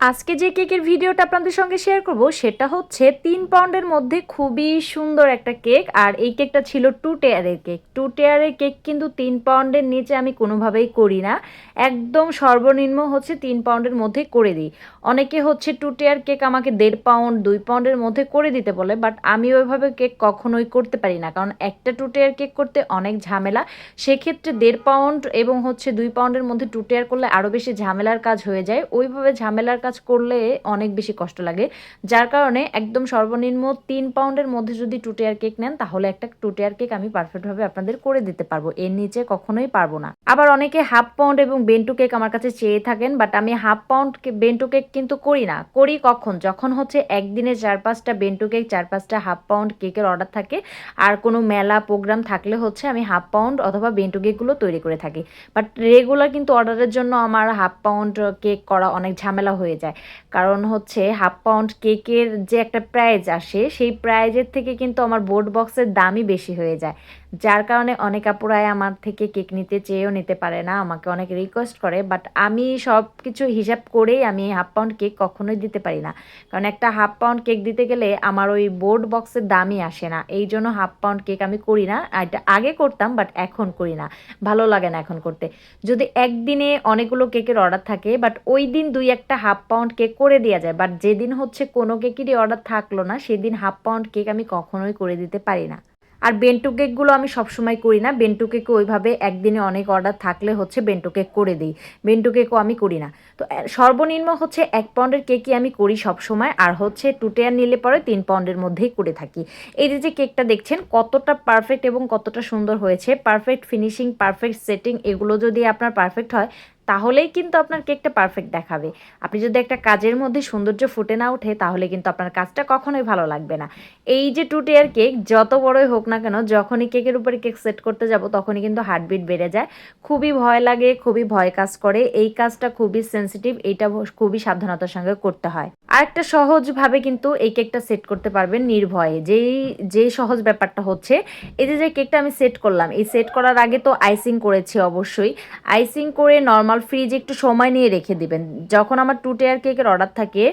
আজকে যে কেকের ভিডিওটা আপনাদের সঙ্গে শেয়ার করব, সেটা হচ্ছে তিন পাউন্ডের মধ্যে খুবই সুন্দর একটা কেক, আর এই কেকটা ছিল টু টেয়ারের কেক। টু টেয়ারের কেক কিন্তু তিন পাউন্ডের নিচে আমি কোনোভাবেই করি না। একদম সর্বনিম্ন হচ্ছে তিন পাউন্ডের মধ্যে করে দিই। অনেকে হচ্ছে টু টেয়ার কেক আমাকে দেড় পাউন্ড দুই পাউন্ডের মধ্যে করে দিতে বলে বাট আমি ওইভাবে কেক কখনোই করতে পারি না, কারণ একটা টু টেয়ার কেক করতে অনেক ঝামেলা। সেক্ষেত্রে দেড় পাউন্ড এবং হচ্ছে দুই পাউন্ডের মধ্যে টু টেয়ার করলে আরও বেশি ঝামেলার কাজ হয়ে যায়। ওইভাবে ঝামেলার কাজ করলে অনেক বেশি কষ্ট লাগে। যার কারণে একদম সর্বনিম্ন তিন পাউন্ডের মধ্যে যদি টু টেয়ার কেক নেন, তাহলে একটা টু টেয়ার কেক আমি পারফেক্টভাবে আপনাদের করে দিতে পারব। এর নিচে কখনোই পারব না। আবার অনেকে হাফ পাউন্ড এবং বেন্টু কেক আমার কাছে চেয়ে থাকেন বাট আমি হাফ পাউন্ড বেন্টু কেক কিন্তু করি না। করি কখন? যখন হচ্ছে একদিনে চার পাঁচটা বেন্টু কেক চার পাঁচটা হাফ পাউন্ড কেকের অর্ডার থাকে, আর কোনো মেলা প্রোগ্রাম থাকলে হচ্ছে আমি হাফ পাউন্ড অথবা বেন্টু কেকগুলো তৈরি করে থাকি। বাট রেগুলার কিন্তু অর্ডারের জন্য আমার হাফ পাউন্ড কেক করা অনেক ঝামেলা হয়ে যায়। কারণ হচ্ছে হাফ পাউন্ড কেকের যে একটা প্রাইজ আসে, সেই প্রাইজের থেকে কিন্তু আমার বোর্ড বক্সের দামই বেশি হয়ে যায়। যার কারণে অনেক আপুরাই আমার থেকে কেক নিতে চেয়েও নিতে পারে না, আমাকে অনেক রিকোয়েস্ট করে বাট আমি সব কিছু হিসাব করেই আমি হাফ পাউন্ড কেক কখনোই দিতে পারি না। কারণ একটা হাফ পাউন্ড কেক দিতে গেলে আমার ওই বোর্ড বক্সের দামই আসে না। এই জন্য হাফ পাউন্ড কেক আমি করি না এটা আগে করতাম বাট এখন করি না। ভালো লাগে না এখন করতে। যদি একদিনে অনেকগুলো কেকের অর্ডার থাকে বাট ওই দিন দুই একটা হাফ পাউন্ড কেক করে দেওয়া যায় বাট যেদিন হচ্ছে কোনো কেকেরই অর্ডার থাকল না, সেদিন হাফ পাউন্ড কেক আমি কখনোই করে দিতে পারি না। আর বেন্টু কেকগুলো আমি সবসময় করি না। বেন্টু কেকও ওইভাবে একদিনে অনেক অর্ডার থাকলে হচ্ছে বেন্টু কেক করে দিই। বেন্টু কেকও আমি করি না। তো সর্বনিম্ন হচ্ছে এক পাউন্ডের কেকই আমি করি সবসময়। আর হচ্ছে টু টেয়ার নিলে পরে তিন পাউন্ডের মধ্যেই করে থাকি। এই যে যে কেকটা দেখছেন, কতটা পারফেক্ট এবং কতটা সুন্দর হয়েছে। পারফেক্ট ফিনিশিং পারফেক্ট সেটিং এগুলো যদি আপনার পারফেক্ট হয় তাহলেই কিন্তু আপনার কেকটা পারফেক্ট দেখাবে। আপনি যদি একটা কাজের মধ্যে সৌন্দর্য ফুটে না ওঠে, তাহলে কিন্তু আপনার কাজটা কখনোই ভালো লাগবে না। এই যে টু টিয়ার কেক, যত বড়ই হোক না কেন, যখনই কেকের উপরে কেক সেট করতে যাব, তখনই কিন্তু হার্টবিট বেড়ে যায়। খুবই ভয় লাগে, খুবই ভয় কাজ করে। এই কাজটা খুবই সেন্সিটিভ এইটা খুবই সাবধানতার সঙ্গে করতে হয়। আরেকটা সহজভাবে কিন্তু এই কেকটা সেট করতে পারবেন নির্ভয়ে। যেই যে সহজ ব্যাপারটা হচ্ছে, এই যে যে কেকটা আমি সেট করলাম, এই সেট করার আগে তো আইসিং করেছি অবশ্যই। আইসিং করে নর্মাল নর্মাল ফ্রিজে একটু সময় নিয়ে রেখে দিবেন। যখন আমার টু টেয়ার কেকের অর্ডার থাকে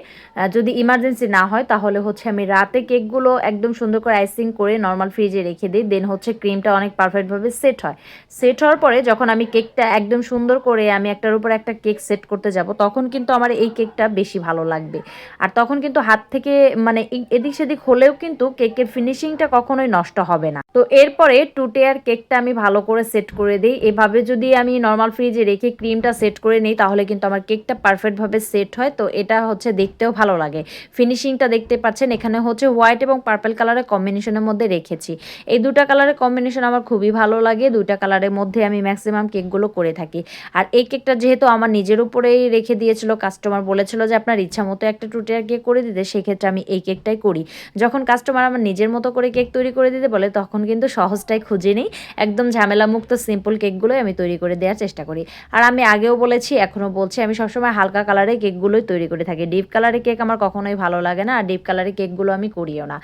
যদি ইমার্জেন্সি না হয়, তাহলে হচ্ছে আমি রাতে কেকগুলো একদম সুন্দর করে আইসিং করে নর্মাল ফ্রিজে রেখে দিই। দেন হচ্ছে ক্রিমটা অনেক পারফেক্টভাবে সেট হয়। সেট হওয়ার পরে যখন আমি কেকটা একদম সুন্দর করে আমি একটার উপর একটা কেক সেট করতে যাব, তখন কিন্তু আমার এই কেকটা বেশি ভালো লাগবে। আর তখন কিন্তু হাত থেকে মানে এদিক সেদিক হলেও কিন্তু কেকের ফিনিশিংটা কখনোই নষ্ট হবে না। তো এরপরে টু টেয়ার কেকটা আমি ভালো করে সেট করে দিই। এভাবে যদি আমি নর্মাল ফ্রিজে রেখে ক্রিমটা সেট করে নিই, তাহলে কিন্তু আমার কেকটা পারফেক্টভাবে সেট হয়। তো এটা হচ্ছে দেখতেও ভালো লাগে। ফিনিশিংটা দেখতে পাচ্ছেন, এখানে হচ্ছে হোয়াইট এবং পার্পেল কালারের কম্বিনেশনের মধ্যে রেখেছি। এই দুটা কালারের কম্বিনেশন আমার খুবই ভালো লাগে। দুইটা কালারের মধ্যে আমি ম্যাক্সিমাম কেকগুলো করে থাকি। আর এই কেকটা যেহেতু আমার নিজের উপরেই রেখে দিয়েছিল কাস্টমার বলেছিল যে আপনার ইচ্ছা মতো একটা টুটিয়ার কেক করে দিতে, সেক্ষেত্রে আমি এই কেকটাই করি। যখন কাস্টমার আমার নিজের মতো করে কেক তৈরি করে দিতে বলে, তখন কিন্তু সহজটাই খুঁজে নিই। একদম ঝামেলামুক্ত সিম্পল কেকগুলোই আমি তৈরি করে দেওয়ার চেষ্টা করি। আর আমি আগেও বলেছি, এখনও বলছি, আমি সবসময় হালকা কালারের কেকগুলোই তৈরি করে থাকি। ডিপ কালারের কেক আমার কখনোই ভালো লাগে না, আর ডিপ কালারের কেকগুলো আমি করিও না।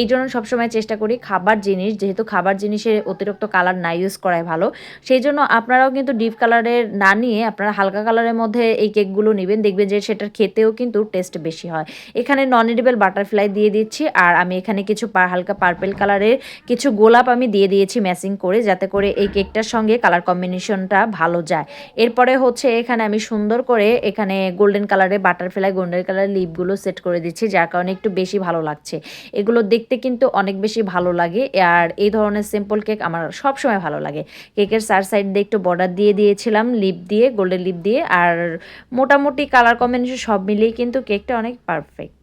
এই জন্য সবসময় চেষ্টা করি খাবার জিনিস, যেহেতু খাবার জিনিসের অতিরিক্ত কালার না ইউজ করাই ভালো, সেই জন্য আপনারাও কিন্তু ডিপ কালারের না নিয়ে আপনারা হালকা কালারের মধ্যে এই কেকগুলো নেবেন। দেখবেন যে সেটার খেতেও কিন্তু টেস্ট বেশি হয়। এখানে নন এডিবেল বাটারফ্লাই দিয়ে দিচ্ছি, আর আমি এখানে কিছু হালকা পার্পেল কালারের কিছু গোলাপ আমি দিয়ে দিয়েছি ম্যাচিং করে যাতে করে এই কেকটার সঙ্গে কালার কম্বিনেশনটা ভালো যায়। এরপরে হচ্ছে এখানে আমি সুন্দর করে এখানে গোল্ডেন কালারে বাটারফ্লাই, গোল্ডেন কালার লিপগুলো সেট করে দিচ্ছি, যার কারণে একটু বেশি ভালো লাগছে। এগুলো দেখতে কিন্তু অনেক বেশি ভালো লাগে আর এই ধরনের সিম্পল কেক আমার সব সময় ভালো লাগে। কেকের চার সাইড দিয়ে একটু বর্ডার দিয়ে দিয়েছিলাম লিপ দিয়ে গোল্ডেন লিপ দিয়ে আর মোটামুটি কালার কম্বিনেশন সব মিলিয়ে কিন্তু কেকটা অনেক পারফেক্ট